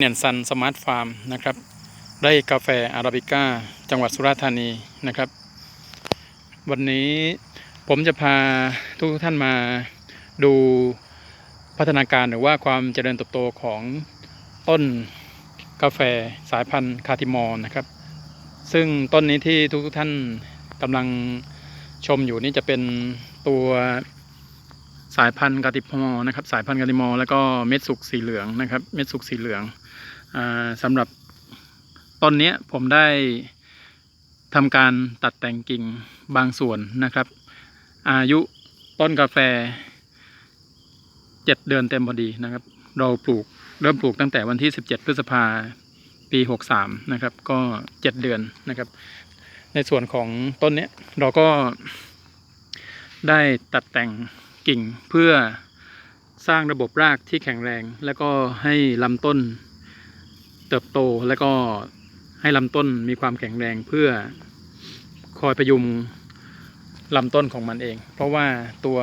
เนียนซันสมาร์ทฟาร์มนะครับไร่กาแฟอาราบิก้า จังหวัดสุราษฎร์ธานีนะครับ วันนี้ผมจะพาทุกท่านมาดูพัฒนาการหรือว่าความเจริญเติบโตของต้นกาแฟสายพันธุ์คาติมอร์นะครับ ซึ่งต้นนี้ที่ทุกท่านกำลังชมอยู่นี่จะเป็นตัว สายพันธุ์กาติมอร์นะครับ สายพันธุ์กาติมอร์แล้วก็เม็ดสุกสีเหลืองนะครับ เม็ดสุกสีเหลืองอ่าสำหรับต้นนี้ผมได้ทำการตัดแต่งกิ่งบางส่วนนะครับ อายุต้นกาแฟเจ็ดเดือนเต็มพอดีนะครับ เราปลูกเริ่มปลูกตั้งแต่วันที่17พฤษภาปี63นะครับ ก็7เดือนนะครับ ในส่วนของต้นนี้เราก็ได้ตัดแต่ง กิ่งเพื่อสร้างระบบรากที่แข็งแรง แล้วก็ให้ลำต้นเติบโตแล้วก็ให้ลำต้นมีความแข็งแรงเพื่อคอยพยุงลำต้นของมันเอง เพราะว่าตัว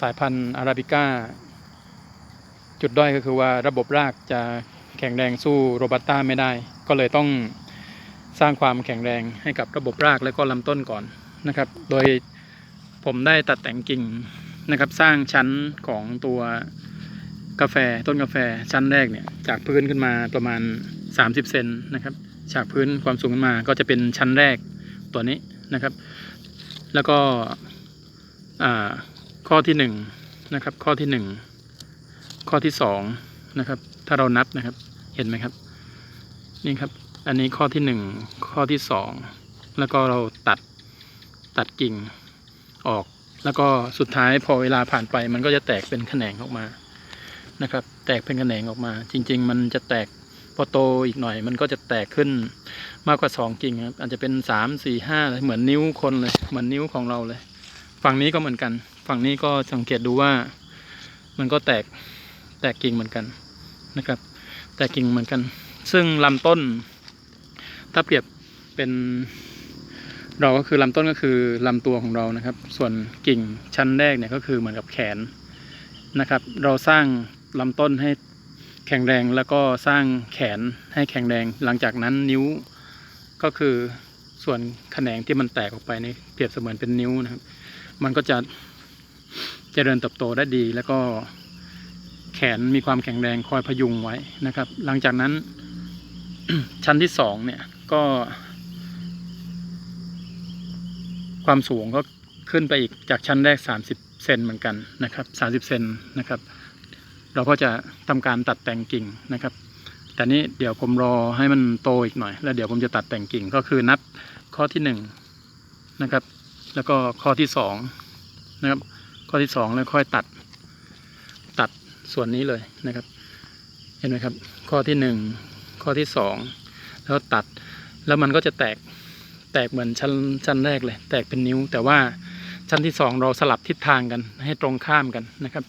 สายพันธุ์อาราบิก้า จุดด้อยก็คือว่าระบบรากจะแข็งแรงสู้โรบัสต้าไม่ได้ ก็เลยต้องสร้างความแข็งแรงให้กับระบบรากและก็ลำต้นก่อนนะครับ โดย ผมได้ตัดแต่งกิ่งนะครับ สร้างชั้นของตัวกาแฟต้นกาแฟชั้นแรกเนี่ยจากพื้นขึ้นมาประมาณ 30 เซนนะครับจากพื้นความสูงขึ้นมาก็จะเป็นชั้นแรกตัวนี้นะครับ แล้วก็อ่าข้อที่หนึ่งนะครับข้อที่หนึ่งข้อที่สองนะครับถ้าเรานับนะครับเห็นไหมครับนี่ครับอันนี้ข้อที่หนึ่งข้อที่สองแล้วก็เราตัดตัดกิ่ง ออก แล้วก็สุดท้ายพอเวลาผ่านไป มันก็จะแตกเป็นแขนงออกมานะครับ แตกเป็นแหนงออกมา จริง ๆ มันจะแตกพอโตอีกหน่อย มันก็จะแตกขึ้นมากกว่าสองกิ่งครับอาจจะเป็นสามสี่ห้าเหมือนนิ้วคนเลย เหมือนนิ้วของเราเลย ฝั่งนี้ก็เหมือนกัน ฝั่งนี้ก็สังเกตดูว่า มันก็แตกแตกกิ่งเหมือนกันนะครับ แตกกิ่งเหมือนกัน ซึ่งลำต้น ถ้าเปรียบเป็น เราก็คือลำต้นก็คือลำตัวของเรานะครับ ส่วนกิ่งชั้นแรกเนี่ยก็คือเหมือนกับแขนนะครับ เราสร้างลำต้นให้แข็งแรงแล้วก็สร้างแขนให้แข็งแรง หลังจากนั้นนิ้วก็คือส่วนแขนงที่มันแตกออกไปนี่เปรียบเสมือนเป็นนิ้วนะครับ มันก็จะเจริญเติบโตได้ดี แล้วก็แขนมีความแข็งแรงคอยพยุงไว้นะครับ หลังจากนั้นชั้นที่สองเนี่ยก็ ความสูงก็ขึ้นไปอีกจากชั้นแรก 30 เซนเหมือนกันนะครับ30 เซนนะครับ เราก็จะทำการตัดแต่งกิ่งนะครับ แต่นี้เดี๋ยวผมรอให้มันโตอีกหน่อย แล้วเดี๋ยวผมจะตัดแต่งกิ่งก็คือนับข้อที่หนึ่งนะครับ แล้วก็ข้อที่สองนะครับ ข้อที่สองแล้วค่อยตัดตัดส่วนนี้เลยนะครับ เห็นไหมครับ ข้อที่หนึ่งข้อที่สองแล้วตัดแล้วมันก็จะแตก แตกเหมือนชั้นชั้นแรกเลย แตกเป็นนิ้ว แต่ว่าชั้นที่สองเราสลับทิศทางกันให้ตรงข้ามกันนะครับ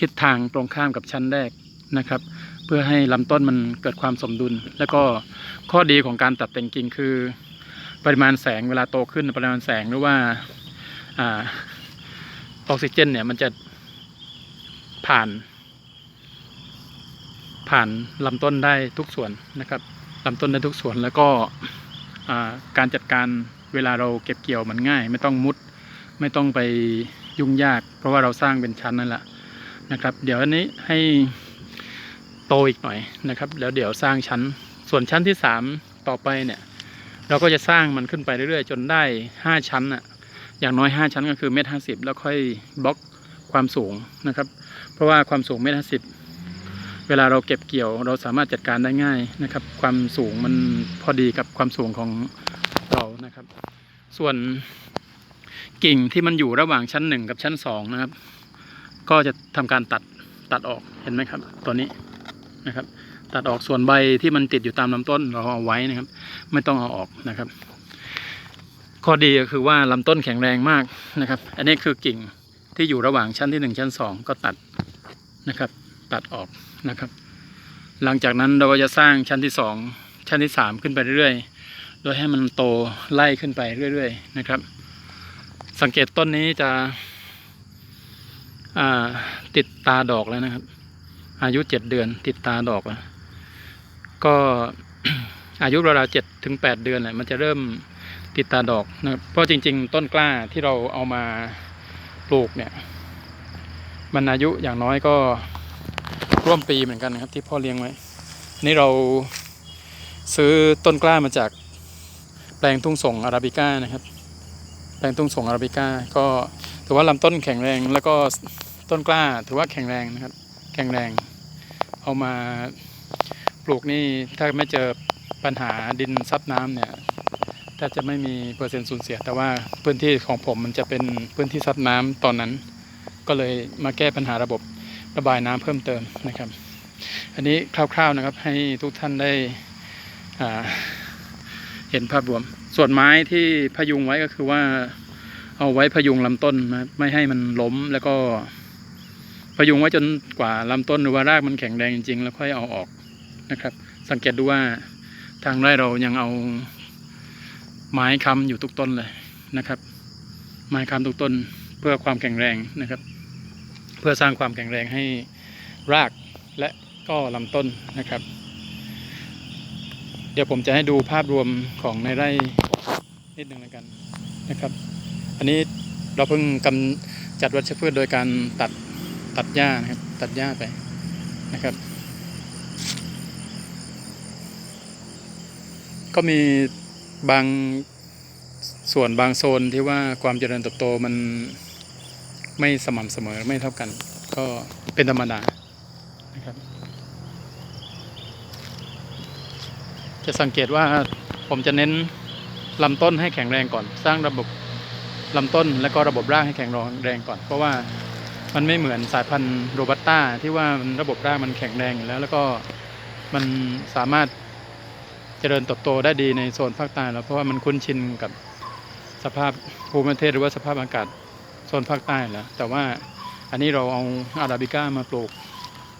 ทิศทางตรงข้ามกับชั้นแรกนะครับ เพื่อให้ลำต้นมันเกิดความสมดุล แล้วก็ข้อดีของการตัดแต่งกิ่งคือ ปริมาณแสงเวลาโตขึ้นปริมาณแสงหรือว่าออกซิเจนเนี่ยมันจะผ่าน ผ่านลำต้นได้ทุกส่วนนะครับลำต้นได้ทุกส่วนแล้วก็ การจัดการเวลาเราเก็บเกี่ยวมันง่าย ไม่ต้องมุด ไม่ต้องไปยุ่งยาก เพราะว่าเราสร้างเป็นชั้นนั่นแหละนะครับ เดี๋ยวอันนี้ให้โตอีกหน่อยนะครับ แล้วเดี๋ยวสร้างชั้น ส่วนชั้นที่สามต่อไปเนี่ย เราก็จะสร้างมันขึ้นไปเรื่อยๆ จนได้ห้าชั้นอะอย่างน้อยห้าชั้นก็คือเมตรห้าสิบแล้วค่อยบล็อกความสูงนะครับ เพราะว่าความสูงเมตรห้าสิบ เวลาเราเก็บเกี่ยวเราสามารถจัดการได้ง่ายนะครับ ความสูงมันพอดีกับความสูงของเรานะครับ ส่วนกิ่งที่มันอยู่ระหว่างชั้นหนึ่งกับชั้นสองนะครับ ก็จะทำการตัดตัดออกเห็นไหมครับ ตัวนี้นะครับ ตัดออกส่วนใบที่มันติดอยู่ตามลำต้นเราเอาไว้นะครับ ไม่ต้องเอาออกนะครับ ข้อดีก็คือว่าลำต้นแข็งแรงมากนะครับ อันนี้คือกิ่งที่อยู่ระหว่างชั้นที่หนึ่งชั้นสองก็ตัดนะครับ ตัดออก นะครับ หลังจากนั้นเราก็จะสร้างชั้นที่สองชั้นที่สามขึ้นไปเรื่อยๆ โดยให้มันโตไล่ขึ้นไปเรื่อยๆนะครับ สังเกตต้นนี้จะติดตาดอกแล้วนะครับ อายุเจ็ดเดือน ติดตาดอกแล้วก็อายุราวๆเจ็ดถึงแปดเดือนเนี่ยมันจะเริ่มติดตาดอกนะครับเพราะจริง ๆ ต้นกล้าที่เราเอามาปลูกเนี่ย มันอายุอย่างน้อยก็ ร่วมปีเหมือนกันนะครับ ที่พ่อเลี้ยงไว้ นี่เราซื้อต้นกล้ามาจากแปลงทุ่งส่งอาราบิก้านะครับ แปลงทุ่งส่งอาราบิก้าก็ถือว่าลำต้นแข็งแรงแล้วก็ต้นกล้าถือว่าแข็งแรงนะครับ แข็งแรง เอามาปลูกนี่ถ้าไม่เจอปัญหาดินซับน้ำเนี่ยแทบจะไม่มีเปอร์เซ็นต์สูญเสีย แต่ว่าพื้นที่ของผมมันจะเป็นพื้นที่ซับน้ำตอนนั้น ก็เลยมาแก้ปัญหาระบบ ระบายน้ำเพิ่มเติมนะครับ อันนี้คร่าวๆนะครับให้ทุกท่านได้เห็นภาพรวม ส่วนไม้ที่พยุงไว้ก็คือว่าเอาไว้พยุงลำต้นนะไม่ให้มันล้มแล้วก็พยุงไว้จนกว่าลำต้นหรือว่ารากมันแข็งแรงจริงๆ แล้วค่อยเอาออกนะครับ สังเกตดูว่าทางไร่เรายังเอาไม้ค้ำอยู่ทุกต้นเลยนะครับ ไม้ค้ำทุกต้นเพื่อความแข็งแรงนะครับ พื่อสร้างความแข็งแรงให้รากและก็ลำต้นนะครับ เดี๋ยวผมจะให้ดูภาพรวมของในไร่นิดหนึ่งแล้วกันนะครับ อันนี้เราเพิ่งกำจัดวัชพืชโดยการตัดตัดหญ้านะครับ ตัดหญ้าไปนะครับ ก็มีบางส่วนบางโซนที่ว่าความเจริญเติบโตมัน ไม่สม่ำเสมอไม่เท่ากัน ก็เป็นธรรมดานะครับจะสังเกตว่าผมจะเน้นลำต้นให้แข็งแรงก่อน สร้างระบบลำต้นและก็ระบบรากให้แข็งแรงก่อน เพราะว่ามันไม่เหมือนสายพันธุ์โรบัสต้าที่ว่าระบบรากมันแข็งแรงอยู่แล้ว แล้วก็มันสามารถเจริญเติบโตได้ดีในโซนภาคใต้แล้วเพราะว่ามันคุ้นชินกับสภาพภูมิประเทศหรือว่าสภาพอากาศ นภาคใต้แล้วแต่ว่าอันนี้เราเอาอาราบิก้ามาปลูก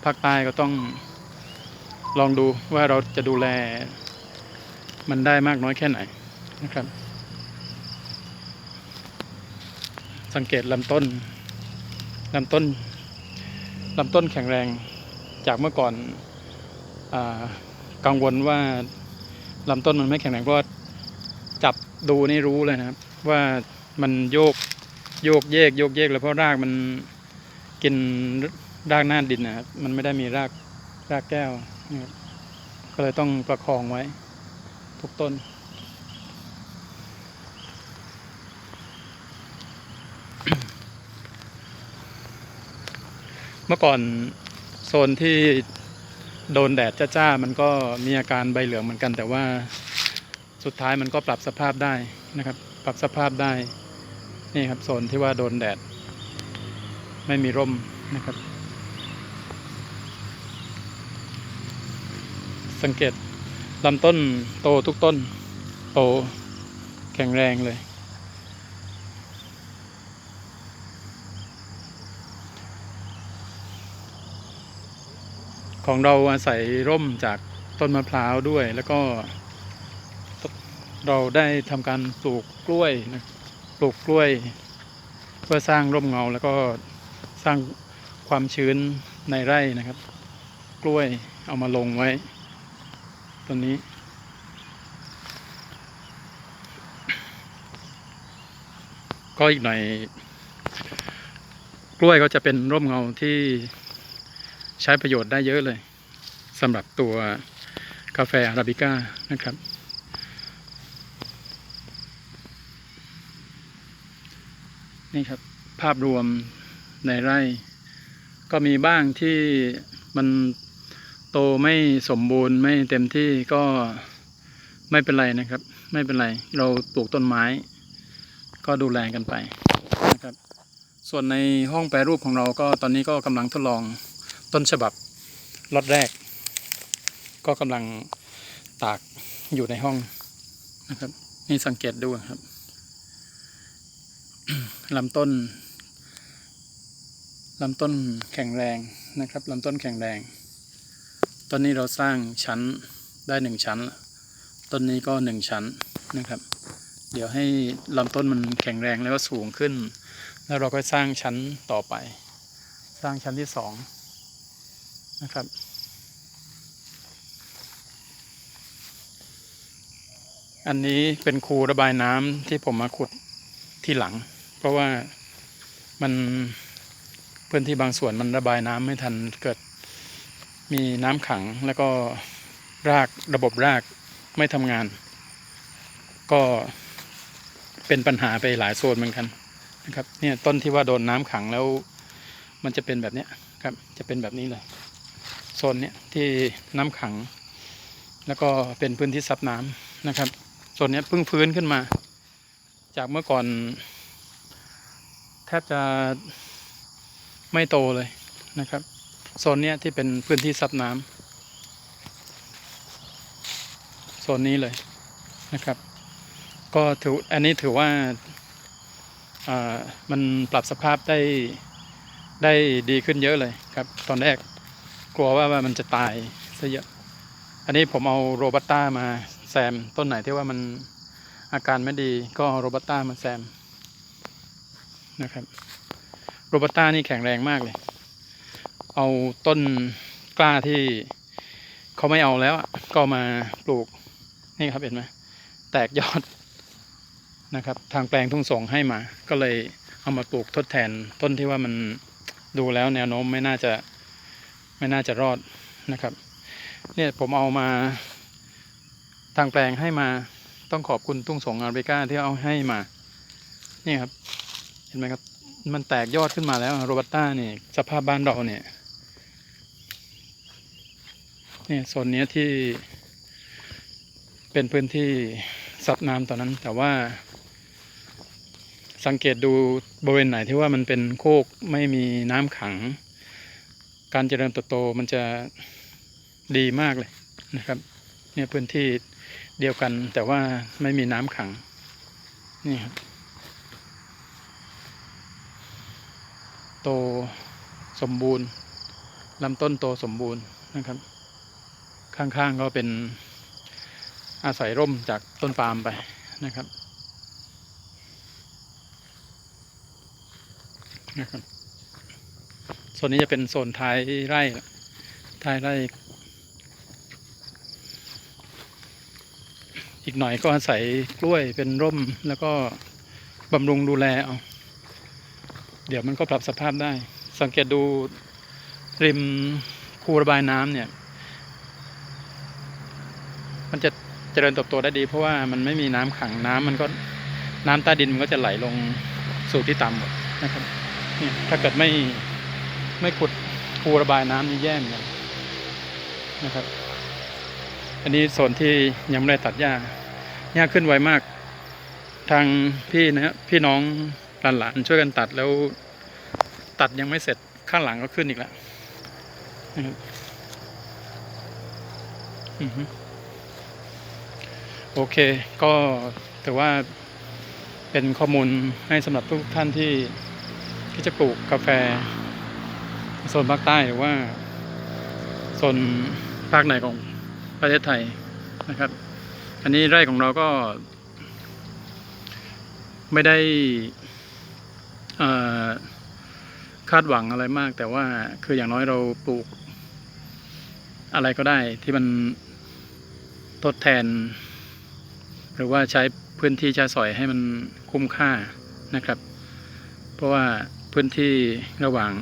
ภาคใต้ก็ต้องลองดูว่าเราจะดูแล มันได้มากน้อยแค่ไหนนะครับ สังเกตลำต้นลำต้นลำต้นแข็งแรงจากเมื่อก่อนอกังวลว่าลำต้นมันไม่แข็งแรงเพราะจับดูนี่รู้เลยนะครับ ว่ามันโยก โยกเยกโยกเยกแล้วเพราะรากมันกินรากหน้าดินนะครับ มันไม่ได้มีรากรากแก้วนะครับก็เลยต้องประคองไว้ ทุกต้น เมื่อก่อนโซนที่โดนแดดจ้าๆมันก็มีอาการใบเหลืองเหมือนกัน แต่ว่าสุดท้ายมันก็ปรับสภาพได้นะครับ ปรับสภาพได้ นี่ครับโซนที่ว่าโดนแดด ไม่มีร่มนะครับ สังเกตลำต้นโตทุกต้น โตแข็งแรงเลย ของเราอาศัยร่มจากต้นมะพร้าวด้วยแล้วก็เราได้ทำการปลูกกล้วยนะ ลูกกล้วย เพื่อสร้างร่มเงาแล้วก็สร้างความชื้นในไร่นะครับ กล้วยเอามาลงไว้ต้นนี้ ก็อีกหน่อย กล้วยก็จะเป็นร่มเงาที่ใช้ประโยชน์ได้เยอะเลยสำหรับตัวกาแฟอาราบิก้านะครับ นี่ครับภาพรวมในไร่ ก็มีบ้างที่มันโตไม่สมบูรณ์ไม่เต็มที่ก็ไม่เป็นไรนะครับ ไม่เป็นไร เราปลูกต้นไม้ ก็ดูแลกันไปนะครับ ส่วนในห้องแปรรูปของเราก็ตอนนี้ก็กำลังทดลองต้นฉบับล็อตแรก ก็กำลังตากอยู่ในห้องนะครับ นี่สังเกตดูครับ ลำต้นลำต้นแข็งแรงนะครับลำต้นแข็งแรงตอนนี้เราสร้างชั้นได้หนึ่งชั้น ต้นนี้ก็หนึ่งชั้นนะครับ เดี๋ยวให้ลำต้นมันแข็งแรงแล้วก็สูงขึ้น แล้วเราก็สร้างชั้นต่อไป สร้างชั้นที่สองนะครับอันนี้เป็นคูระบายน้ำที่ผมมาขุดที่หลัง ราะว่ามันพื้นที่บางส่วนมันระบายน้ำไม่ทันเกิดมีน้ำขังแล้วก็รากระบบรากไม่ทำงาน ก็เป็นปัญหาไปหลายโซนเหมือนกันนะครับเนี่ยต้นที่ว่าโดนน้ำขังแล้วมันจะเป็นแบบเนี้ยครับจะเป็นแบบนี้เลยโซนเนี้ยที่น้ำขัง แล้วก็เป็นพื้นที่ซับน้ำนะครับโซนเนี้ยเพิ่งฟื้นขึ้นมา จากเมื่อก่อน แทบจะไม่โตเลยนะครับโซนเนี้ยที่เป็นพื้นที่ซับน้ำโซนนี้เลยนะครับ ก็ถืออันนี้ถือว่าามันปรับสภาพได้ได้ดีขึ้นเยอะเลยครับ ตอนแรกกลัวว่าวามันจะตายซะเยอะอันนี้ผมเอาโรบัสต้ามาแซมต้นไหนที่ว่ามันอาการไม่ดีก็โรบัสต้ามาแซม นะครับโรบัต้านี่แข็งแรงมากเลย เอาต้นกล้าที่เขาไม่เอาแล้วก็มาปลูกนี่ครับเห็นไหมแตกยอดนะครับ ทางแปลงทุ่งสงให้มา ก็เลยเอามาปลูกทดแทนต้นที่ว่ามันดูแล้วแนวโน้มไม่น่าจะไม่น่าจะรอดนะครับ เนี่ยผมเอามาทางแปลงให้มาต้องขอบคุณทุ่งสงอาร์เบกาที่เอาให้มา นี่ครับ ห็นไหมครับ มันแตกยอดขึ้นมาแล้วโรบัสต้าเนี่ยสภาพบ้านเราเนี่ยเนี่ยโซนนี้ที่เป็นพื้นที่ซับน้ำตอนนั้น แต่ว่า สังเกตดูบริเวณไหนที่ว่ามันเป็นโคกไม่มีน้ำขัง การเจริญเติบโตมันจะดีมากเลยนะครับ เนี่ยพื้นที่เดียวกันแต่ว่าไม่มีน้ำขังนี่ครับ โตสมบูรณ์ลำต้นโตสมบูรณ์นะครับ ข้างๆก็เป็นอาศัยร่มจากต้นปาล์มไปนะครับนะครับโซนนี้จะเป็นโซนท้ายไร่ท้ายไร่ อีกหน่อยก็อาศัยกล้วยเป็นร่มแล้วก็บำรุงดูแลเอา เดี๋ยวมันก็ปรับสภาพได้ สังเกตดูริมคูระบายน้ำเนี่ย มันจะเจริญเติบโตได้ดี เพราะว่ามันไม่มีน้ำขังน้ำมันก็น้ำใต้ดินมันก็จะไหลลงสู่ที่ต่ำหมดนะครับนี่ถ้าเกิดไม่ไม่ขุดคูระบายน้ำนี่แย่เหมือนกันนะครับ อันนี้โซนที่ยังไม่ได้ตัดหญ้าหญ้าขึ้นไวมาก ทางพี่นะฮะพี่น้อง หลานๆช่วยกันตัดแล้ว ตัดยังไม่เสร็จข้างหลังก็ขึ้นอีกแล้วนะครับโอเค ก็ถือว่าเป็นข้อมูลให้สำหรับทุกท่านที่ที่จะปลูกกาแฟโซนภาคใต้หรือว่าโซนภาคไหนของประเทศไทยนะครับ อันนี้ไร่ของเราก็ไม่ได้ คาดหวังอะไรมาก แต่ว่าคืออย่างน้อยเราปลูก อะไรก็ได้ที่มันทดแทน หรือว่าใช้พื้นที่ใช้สอยให้มันคุ้มค่านะครับ เพราะว่าพื้นที่ระหว่าง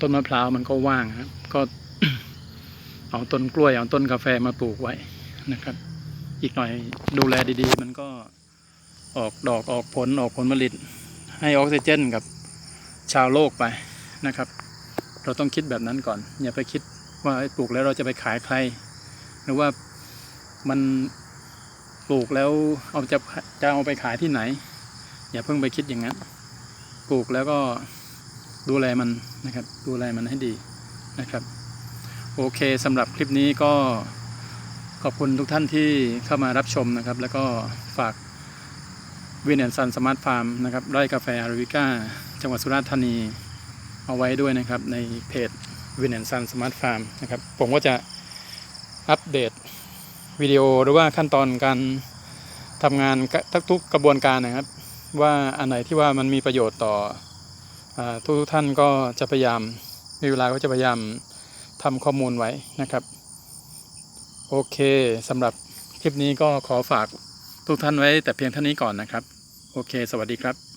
ต้นมะพร้าวมันก็ว่างครับ ก็เอาต้นกล้วยเอาต้นกาแฟมาปลูกไว้นะครับ อีกหน่อยดูแลดีๆ มันก็ออกดอกออกผลออกผลผลิต ให้ออกซิเจนกับชาวโลกไปนะครับ เราต้องคิดแบบนั้นก่อน อย่าไปคิดว่าปลูกแล้วเราจะไปขายใคร หรือว่ามันปลูกแล้วเอาจะจะเอาไปขายที่ไหน อย่าเพิ่งไปคิดอย่างนั้น ปลูกแล้วก็ดูแลมันนะครับ ดูแลมันให้ดีนะครับ โอเคสำหรับคลิปนี้ก็ขอบคุณทุกท่านที่เข้ามารับชมนะครับ แล้วก็ฝาก วินแอนซันสมาร์ทฟาร์มนะครับไร่กาแฟอาราบิก้าจังหวัดสุราษฎร์ธานีเอาไว้ด้วยนะครับในเพจวินแอนซันสมาร์ทฟาร์มนะครับผมก็จะอัปเดตวิดีโอหรือว่าขั้นตอนการทำงานทุกกระบวนการนะครับ ว่าอันไหนที่ว่ามันมีประโยชน์ต่ออาทุกท่านก็จะพยายามมีเวลาก็จะพยายามทำข้อมูลไว้นะครับ โอเคสำหรับคลิปนี้ก็ขอฝาก ทุกท่านไว้แต่เพียงเท่านี้ก่อนนะครับ โอเค สวัสดีครับ